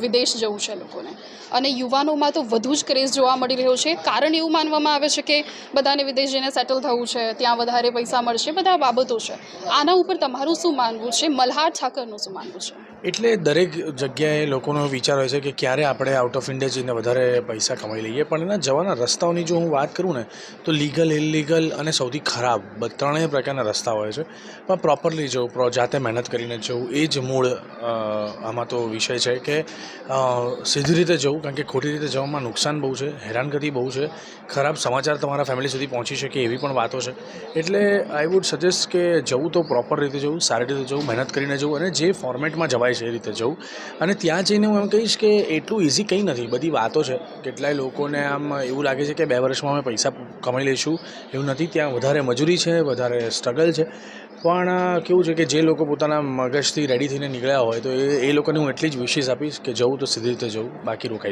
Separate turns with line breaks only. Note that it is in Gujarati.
વિદેશ જવું છે લોકોને. અને યુવાનોમાં તો વધુ જ ક્રેઝ જોવા મળી રહ્યો છે. કારણ એવું માનવામાં આવે છે કે બધાને વિદેશ જઈને સેટલ થવું છે, ત્યાં વધારે પૈસા મળશે, બધા બાબતો છે. આના ઉપર તમારું શું માનવું છે? મલ્હાર ઠાકરનું શું માનવું છે?
એટલે દરેક જગ્યાએ લોકોનો વિચાર હોય છે કે ક્યારે આપણે આઉટ ઓફ ઇન્ડિયા જઈને વધારે પૈસા કમાઈ લઈએ. પણ એના જવાના રસ્તાઓની જો હું વાત કરું ને, તો લીગલ ઇલીગલ અને સૌથી ખરાબ ત્રણેય પ્રકારના રસ્તા હોય છે. પણ પ્રોપરલી જવું જાતે મહેનત કરીને જવું, એ જ મૂળ આમાં તો વિષય છે કે સીધી રીતે જવું, કારણ કે ખોટી રીતે જવામાં નુકસાન બહુ છે, હેરાનગતિ બહુ છે. ખરાબ સમાચાર તમારા ફેમિલી સુધી પહોંચી શકે એવી પણ વાતો છે. એટલે આઈ વુડ સજેસ્ટ કે જવું તો પ્રોપર રીતે જવું, સારી રીતે જવું, મહેનત કરીને જવું અને જે ફોર્મેટમાં જવાય છે એ રીતે જવું. અને ત્યાં જઈને હું એમ કહીશ કે એટલું ઇઝી કંઈ નથી. બધી વાતો છે. કેટલાય લોકોને આમ એવું લાગે છે કે બે વર્ષમાં અમે પૈસા કમાઈ લઈશું. એવું નથી. ત્યાં વધારે મજૂરી છે, વધારે સ્ટ્રગલ છે. પણ કેવું છે કે જે લોકો પોતાના મગજથી રેડી થઈને નીકળ્યા હોય તો એ એ લોકોને હું એટલી જ વિશેષ આપીશ કે જવું તો સીધી રીતે જવું. બાકી રોકાઈ